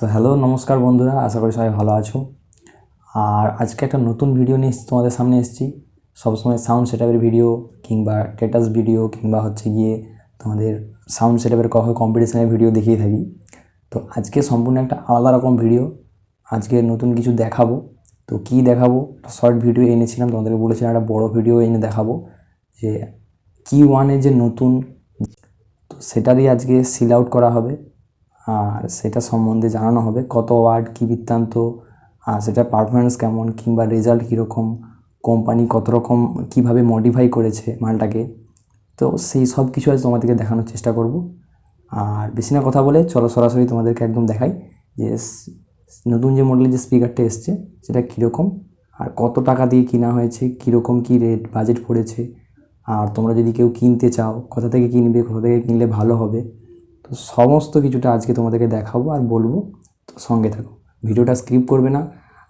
তো হ্যালো, নমস্কার বন্ধুরা, আশা করি সবাই ভালো আছো। আর আজকে একটা নতুন ভিডিও নিয়ে তোমাদের সামনে এসেছি। সবসময় সাউন্ড সেটআপের ভিডিও কিংবা টেটাস ভিডিও কিংবা হচ্ছে গিয়ে তোমাদের সাউন্ড সেটআপের কখনো কম্পিটিশনের ভিডিও দেখিয়ে থাকি। তো আজকে সম্পূর্ণ একটা আলাদা রকম ভিডিও আজকে নতুন কিছু দেখাবো। তো কি দেখাবো? একটা শর্ট ভিডিও এনেছিলাম, তোমাদেরকে বলেছিলাম একটা বড় ভিডিও এনে দেখাবো, যে কি ওয়ানের যে নতুন, তো সেটারই আজকে সিল আউট করা হবে। আর সেটা সম্বন্ধে জানানো হবে, কত ওয়ার্ড কী বৃত্তান্ত, আর সেটার পারফরমেন্স কেমন, কিংবা রেজাল্ট কীরকম কোম্পানি কত রকম, কীভাবে মডিফাই করেছে মালটাকে। তো সেই সব কিছু আজ তোমাদেরকে দেখানোর চেষ্টা করব। আর বেশি না কথা বলে, চলো সরাসরি তোমাদেরকে একদম দেখাই যে নতুন যে মডেলের যে স্পিকারটা এসছে, সেটা কীরকম, আর কত টাকা দিয়ে কিনা হয়েছে, কীরকম কী রেট বাজেট পড়েছে। আর তোমরা যদি কেউ কিনতে চাও, কোথা থেকে কিনবে, কোথা থেকে কিনলে ভালো হবে তো সমস্ত কিছুটা আজকে তোমাদেরকে দেখাবো আর বলব, তো সঙ্গে থাকো। ভিডিওটা স্ক্রিপ করবে না।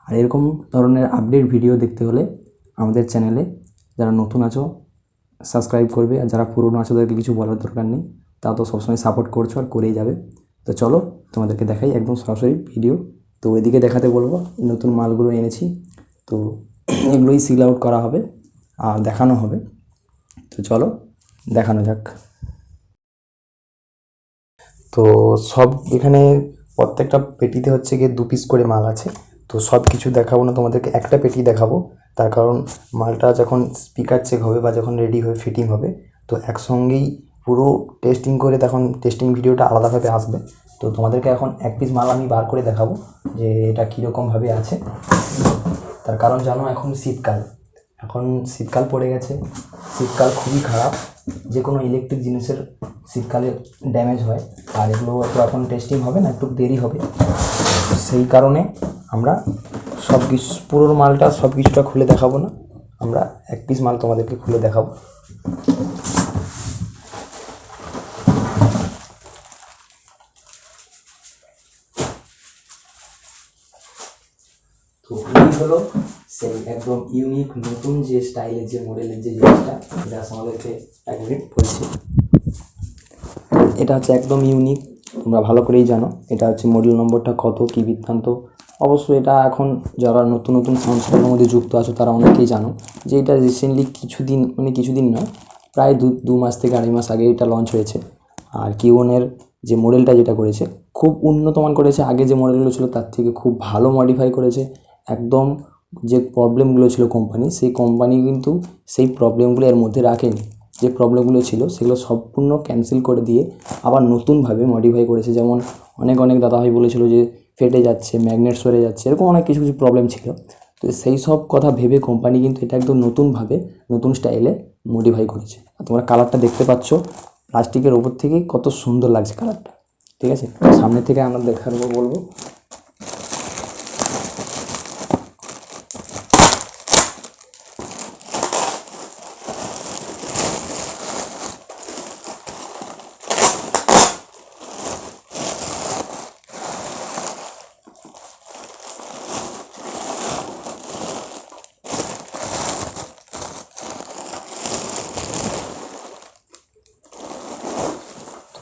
আর এরকম ধরনের আপডেট ভিডিও দেখতে হলে আমাদের চ্যানেলে যারা নতুন আছো সাবস্ক্রাইব করবে। আর যারা পুরনো আছো, তাদেরকে কিছু বলার দরকার নেই। তা তো সবসময় সাপোর্ট করছ আর করেই যাবে। তো চলো তোমাদেরকে দেখাই একদম সরাসরি ভিডিও তো ওইদিকে দেখাতে বলব, নতুন মালগুলো এনেছি। তো এগুলোই সিল আউট করা হবে, আর দেখানো হবে। তো চলো, দেখানো যাক। তো সব এখানে প্রত্যেকটা পেটিতে হচ্ছে গিয়ে দু পিস করে মাল আছে। তো সব কিছু দেখাবো না, তোমাদেরকে একটা পেটি দেখাবো। তার কারণ মালটা যখন স্পিকার চেক হবে বা যখন রেডি হয়ে ফিটিং হবে, তো একসঙ্গেই পুরো টেস্টিং করে তখন টেস্টিং ভিডিওটা আলাদাভাবে আসবে। তো তোমাদেরকে এখন এক পিস মাল আমি বার করে দেখাবো যে এটা কীরকমভাবে আছে। তার কারণ জানো, এখন শীতকাল। এখন শীতকাল পড়ে গেছে। শীতকাল খুবই খারাপ। যে কোনো ইলেকট্রিক জিনিসের শীতকালে ড্যামেজ হয়, আর এগুলো তো এখন টেস্টিং হবে না, একটু দেরি হবে। সেই কারণে আমরা সব কিছু পুরোর মালটা সব কিছুটা খুলে দেখাবো না, আমরা এক পিস মাল তোমাদেরকে খুলে দেখাবো। তো এই হলো সেই একদম ইউনিক নতুন যে স্টাইলের যে মডেলের যে জিনিসটা, এটা আমাদেরকে এক মিনিট বলছি এটা হচ্ছে একদম ইউনিক তোমরা ভালো করেই জানো। এটা হচ্ছে মডেল নম্বরটা কত, কী বৃত্তান্ত। অবশ্যই এটা এখন যারা নতুন নতুন সংস্করণের মধ্যে যুক্ত আছো, তারা অনেকেই জানো যে এটা রিসেন্টলি কিছুদিন মানে কিছুদিন নয়, প্রায় দু দু মাস থেকে আড়াই মাস আগে এটা লঞ্চ হয়েছে। আর কিউনের যে মডেলটা যেটা করেছে, খুব উন্নতমান করেছে। আগে যে মডেলগুলো ছিল, তার থেকে খুব ভালো মডিফাই করেছে। একদম যে প্রবলেমগুলো ছিল কোম্পানি সেই কোম্পানি কিন্তু সেই প্রবলেমগুলো এর মধ্যে রাখেনি। যে প্রবলেমগুলো ছিল, সেগুলো সম্পূর্ণ ক্যান্সেল করে দিয়ে আবার নতুনভাবে মডিফাই করেছে। যেমন অনেক অনেক দাদাভাই বলেছিল যে ফেটে যাচ্ছে ম্যাগনেট সরে যাচ্ছে, এরকম অনেক কিছু কিছু প্রবলেম ছিল। তো সেই সব কথা ভেবে কোম্পানি কিন্তু এটা একদম নতুনভাবে, নতুন স্টাইলে মডিফাই করেছে। আর তোমরা কালারটা দেখতে পাচ্ছ প্লাস্টিকের ওপর থেকে কত সুন্দর লাগছে কালারটা ঠিক আছে? সামনে থেকে আমরা দেখার বলব।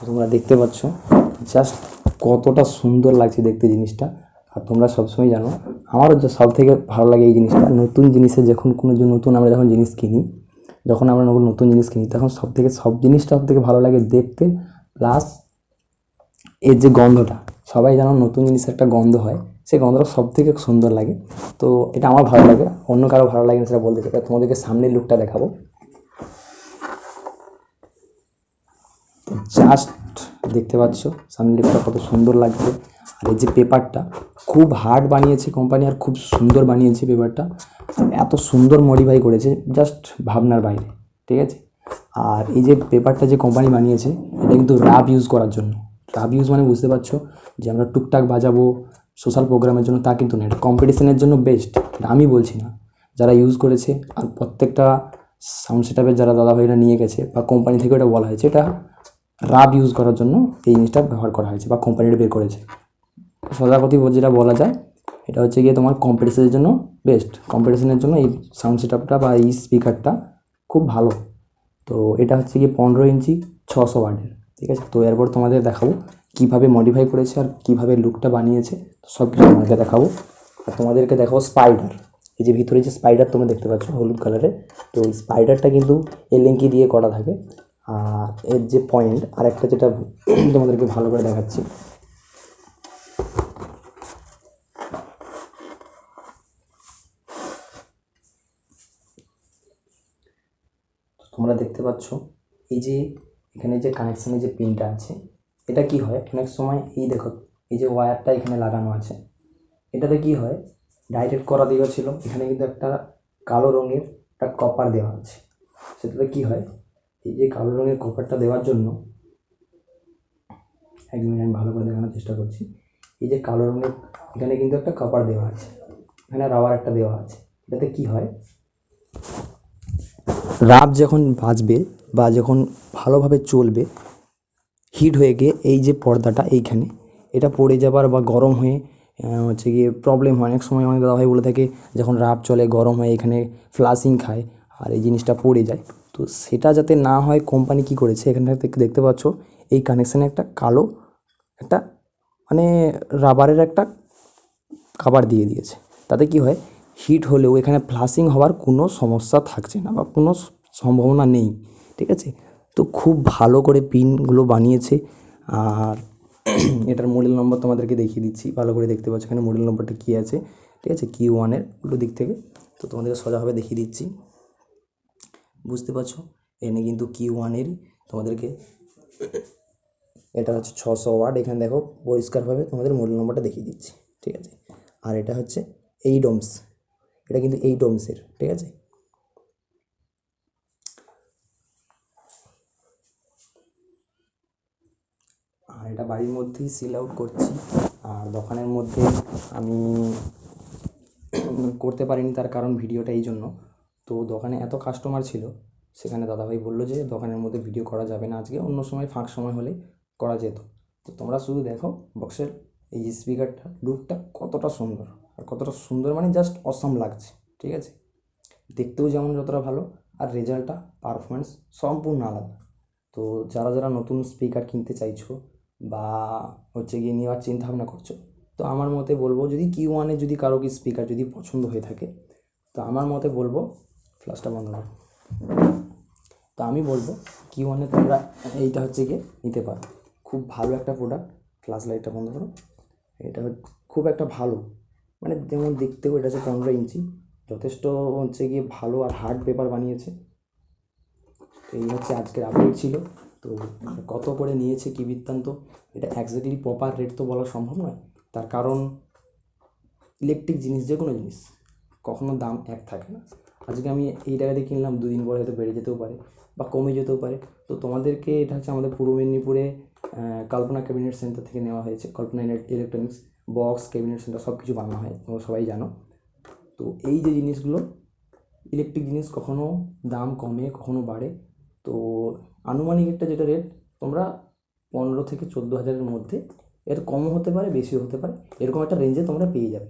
তোমরা দেখতে পাচ্ছ জাস্ট কতটা সুন্দর লাগছে দেখতে জিনিসটা। আর তোমরা সবসময় জানো, আমারও সব থেকে ভালো লাগে এই জিনিসটা, নতুন জিনিসে যখন কোনো নতুন আমরা যখন জিনিস কিনি, যখন আমরা নতুন নতুন জিনিস কিনি, তখন সব থেকে সব জিনিসটা সব থেকে ভালো লাগে দেখতে প্লাস এর যে গন্ধটা, সবাই জানো নতুন জিনিসের একটা গন্ধ হয় সেই গন্ধটা সব থেকে সুন্দর লাগে। তো এটা আমার ভালো লাগে, অন্য কারও ভালো লাগে না সেটা বলতে চাই তোমাদেরকে সামনের লুকটা দেখাবো। জাস্ট দেখতে পাচ্ছ দিকটা কত সুন্দর লাগছে। আর এই যে পেপারটা, খুব হার্ড বানিয়েছে কোম্পানি আর খুব সুন্দর বানিয়েছে পেপারটা। এত সুন্দর মডিফাই করেছে জাস্ট ভাবনার বাইরে, ঠিক আছে? আর এই যে পেপারটা যে কোম্পানি বানিয়েছে, এটা কিন্তু রাব ইউজ করার জন্য। রাব ইউজ মানে বুঝতে পারছ যে আমরা টুকটাক বাজাবো সোশ্যাল প্রোগ্রামের জন্য তা কিন্তু না, এটা কম্পিটিশনের জন্য বেস্ট আমি বলছি না। যারা ইউজ করেছে, আর প্রত্যেকটা সাউন্ড সেটআপের যারা দাদাভাইরা নিয়ে গেছে, বা কোম্পানি থেকে ওটা বলা হয়েছে, এটা রাব ইউজ করার জন্য এই জিনিসটা ব্যবহার করা হয়েছে বা কোম্পানিটা বের করেছে। সদাকথি যেটা বলা যায়, এটা হচ্ছে গিয়ে তোমার কম্পিটিশনের জন্য বেস্ট কম্পিটিশনের জন্য এই সাউন্ড সেটআপটা বা এই স্পিকারটা খুব ভালো। তো এটা হচ্ছে গিয়ে পনেরো ইঞ্চি ছশো ওয়াটের ঠিক আছে? তো এরপর তোমাদের দেখাবো কীভাবে মডিফাই করেছে আর কীভাবে লুকটা বানিয়েছে। সব কিছু তোমাদেরকে দেখাবো। আর তোমাদেরকে দেখাবো স্পাইডার এই যে ভিতরে যে স্পাইডার তোমরা দেখতে পাচ্ছ হলুদ কালারের তো এই স্পাইডারটা কিন্তু এলেঙ্কি দিয়ে করা থাকে। এর যে পয়েন্ট আর একটা যেটা তোমাদেরকে ভালো করে দেখাচ্ছি। তোমরা দেখতে পাচ্ছ, এই যে এখানে যে কানেকশানের যে পিনটা আছে, এটা কি হয়? অনেক সময় এই দেখো, এই যে ওয়্যারটা এখানে লাগানো আছে। এটাতে কি হয়? ডাইরেক্ট করা দেওয়া ছিল। এখানে কিন্তু একটা কালো রঙের একটা কপার দেওয়া আছে। সেটাতে কি হয়? এই যে কালো রঙের কপারটা দেওয়ার জন্য, এক মিনিট আমি ভালো করে দেখানোর চেষ্টা করছি। এই যে কালো রঙের, এখানে কিন্তু একটা কপার দেওয়া আছে, এখানে রাবার একটা দেওয়া আছে, এটাতে কি হয়? রাব যখন বাজবে বা যখন ভালোভাবে চলবে হিট হয়ে গিয়ে এই যে পর্দাটা এইখানে, এটা পড়ে যাবার বা গরম হয়ে হচ্ছে গিয়ে প্রবলেম হয়। অনেক সময় অনেক দাদাভাই বলে থাকে, যখন রাব চলে গরম হয় এখানে ফ্লাশিং খায়, আর এই জিনিসটা পড়ে যায়। তো সেটা যাতে না হয় কোম্পানি কি করেছে? এখানে দেখ- দেখতে পাচ্ছ, এই কানেকশানে একটা কালো, একটা মানে রাবারের একটা খাবার দিয়ে দিয়েছে। তাতে কি হয় হিট হলেও এখানে ফ্লাশিং হওয়ার কোনো সমস্যা থাকছে না বা কোনো সম্ভাবনা নেই, ঠিক আছে? তো খুব ভালো করে পিনগুলো বানিয়েছে। আর এটার মডেল নম্বর তোমাদেরকে দেখিয়ে দিচ্ছি। ভালো করে দেখতে পাচ্ছ এখানে মডেল নম্বরটা কী আছে, ঠিক আছে? কি ওয়ানের দিক থেকে। তো তোমাদেরকে সোজাভাবে দেখিয়ে দিচ্ছি। বুঝতে পারছ? এখানে কিন্তু কি ওয়ানেরই তোমাদেরকে এটা হচ্ছে ছশো ওয়াট। এখানে দেখো পরিষ্কারভাবে তোমাদের মডেল নম্বরটা দেখিয়ে দিচ্ছি, ঠিক আছে? আর এটা হচ্ছে এইট ওমস এটা কিন্তু এইট ওমসের ঠিক আছে? আর এটা বাড়ির মধ্যেই সিল আউট করছি। আর দোকানের মধ্যে আমি করতে পারিনি তার কারণ ভিডিওটা এই জন্য। তো দোকানে এত কাস্টমার ছিল, সেখানে দাদাভাই বলল যে দোকানের মধ্যে ভিডিও করা যাবে না আজকে, অন্য সময় ফাঁক সময় হলে করা যেত। তো তোমরা শুধু দেখো বক্সের এই স্পিকারটা লুকটা কতটা সুন্দর। আর কতটা সুন্দর মানে জাস্ট অসম লাগছে, ঠিক আছে? দেখতেও যেমন যতটা ভালো, আর রেজাল্টটা পারফরমেন্স সম্পূর্ণ আলাদা। তো যারা যারা নতুন স্পিকার কিনতে চাইছো বা হচ্ছে গিয়ে নেওয়ার চিন্তা ভাবনা করছ, তো আমার মতে বলব যদি কি ওয়ানে যদি কারও কি স্পিকার যদি পছন্দ হয়ে থাকে, তো আমার মতে বলব ফ্লাশটা বন্ধ করো। তো আমি বলব, কি ওয়ানে তোমরা এইটা হচ্ছে গিয়ে নিতে পারো। খুব ভালো একটা প্রোডাক্ট ফ্ল্যাশ লাইটটা বন্ধ করো। এটা খুব একটা ভালো। মানে যেমন দেখতেও এটা হচ্ছে পনেরো ইঞ্চি। যথেষ্ট হচ্ছে গিয়ে ভালো আর হার্ড পেপার বানিয়েছে। তো এই হচ্ছে আজকের আপডেট ছিল। তো কত করে নিয়েছে, কী বৃত্তান্ত, এটা একজাক্টলি প্রপার রেট তো বলা সম্ভব নয়। তার কারণ ইলেকট্রিক জিনিস যে কোনো জিনিস, কখনো দাম এক থাকে না। আজকে আমি এই টাকাতে কিনলাম, দুদিন পরে হয়তো বেড়ে যেতেও পারে বা কমে যেতেও পারে। তো তোমাদেরকে এটা হচ্ছে আমাদের পূর্ব মেদিনীপুরে কল্পনা ক্যাবিনেট সেন্টার থেকে নেওয়া হয়েছে। Kalpana Electronics box cabinet centre সব কিছু বানানো হয়, তোমরা সবাই জানো। তো এই যে জিনিসগুলো ইলেকট্রিক জিনিস কখনো দাম কমে, কখনো বাড়ে। তো আনুমানিক একটা যেটা রেট তোমরা পনেরো থেকে চোদ্দ হাজারের মধ্যে, এর কমও হতে পারে, বেশিও হতে পারে। এরকম একটা রেঞ্জে তোমরা পেয়ে যাবে।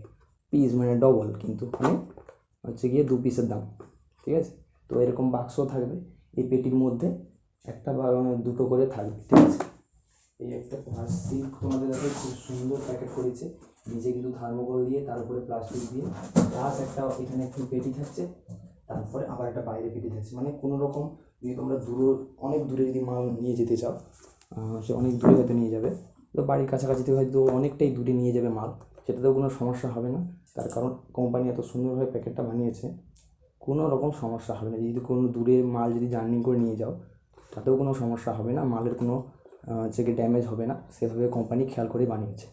পিস মানে ডবল কিন্তু মানে হচ্ছে গিয়ে দু পিসের দাম, ঠিক আছে? তো এরকম বাক্স থাকবে, এই পেটির মধ্যে একটা বা দুটো করে থাকবে, ঠিক আছে? এই একটা প্লাস্টিক তোমাদের কাছে খুব সুন্দর প্যাকেট করেছে। নিচে কিন্তু থার্মোকল দিয়ে তার উপরে প্লাস্টিক দিয়ে প্লাস একটা এখানে একটু পেটি থাকছে, তারপরে আবার একটা বাইরে পেটি থাকছে। মানে কোনো রকম যদি তোমরা দূর, অনেক দূরে যদি মাল নিয়ে যেতে চাও সে অনেক দূরে হয়তো নিয়ে যাবে। তো বাড়ির কাছাকাছি থেকে হয়তো অনেকটাই দূরে নিয়ে যাবে মাল। সেটাতেও কোনো সমস্যা হবে না। তার কারণ কোম্পানি এত সুন্দরভাবে প্যাকেটটা বানিয়েছে কোনো রকম সমস্যা হবে না। যদি কোনো দূরে মাল যদি জার্নি করে নিয়ে যাও তাতেও কোনো সমস্যা হবে না। মালের কোনো আহ, হচ্ছে কি ড্যামেজ হবে না। সেভাবে কোম্পানি খেয়াল করে বানিয়েছে।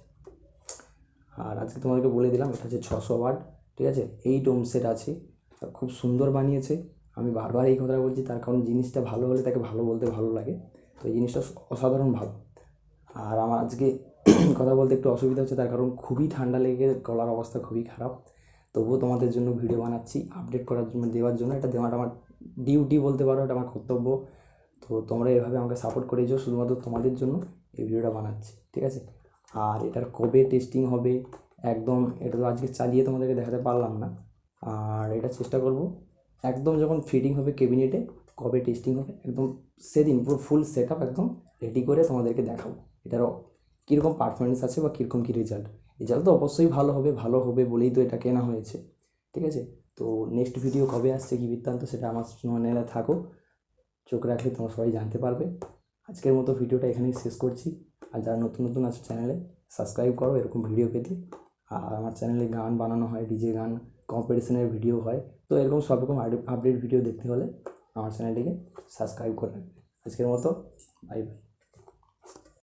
আর আজকে তোমাদেরকে বলে দিলাম এটা হচ্ছে ছশো ওয়াট ঠিক আছে? এইট ওমসের আছে। আর খুব সুন্দর বানিয়েছে। আমি বারবার এই কথাটা বলছি তার কারণ জিনিসটা ভালো হলে তাকে ভালো বলতে ভালো লাগে। তো এই জিনিসটা অসাধারণ ভালো। আর আমার আজকে কথা বলতে একটু অসুবিধা হচ্ছে, তার কারণ খুবই ঠান্ডা লেগে গলার অবস্থা খুবই খারাপ। তবুও তোমাদের জন্য ভিডিও বানাচ্ছি আপডেট করার জন্য, দেওয়ার জন্য। এটা দেওয়াটা আমার ডিউটি বলতে পারো, এটা আমার কর্তব্য। তো তোমরা এভাবে আমাকে সাপোর্ট করে যাও, শুধুমাত্র তোমাদের জন্য এই ভিডিওটা বানাচ্ছি, ঠিক আছে? আর এটার কবে টেস্টিং হবে, একদম এটা তো আজকে চালিয়ে তোমাদেরকে দেখাতে পারলাম না। আর এটা চেষ্টা করব, একদম যখন ফিটিং হবে কেবিনেটে কবে টেস্টিং হবে, একদম সেদিন পুরো ফুল সেট একদম রেডি করে তোমাদেরকে দেখাবো। এটারও কীরকম পারফরমেন্স আছে বা কীরকম কী রেজাল্ট রেজাল্ট তো অবশ্যই ভালো হবে ভালো হবে বলেই তো এটা কেনা হয়েছে। ঠিক আছে? তো নেক্সট ভিডিও কবে আসছে কী বৃত্তান্ত সেটা আমার চ্যানেলে থাকো। চোখ রাখলে তোমরা সবাই জানতে পারবে। আজকের মতো ভিডিওটা এখানেই শেষ করছি। আর যারা নতুন নতুন আছে চ্যানেলে সাবস্ক্রাইব করো, এরকম ভিডিও পেতে। আর আমার চ্যানেলে গান বানানো হয় ডিজে গান কম্পিটিশনের ভিডিও হয়। তো এরকম সব রকম আপডেট ভিডিও দেখতে হলে আমার চ্যানেলটিকে সাবস্ক্রাইব করে আজকের মতো বাই বাই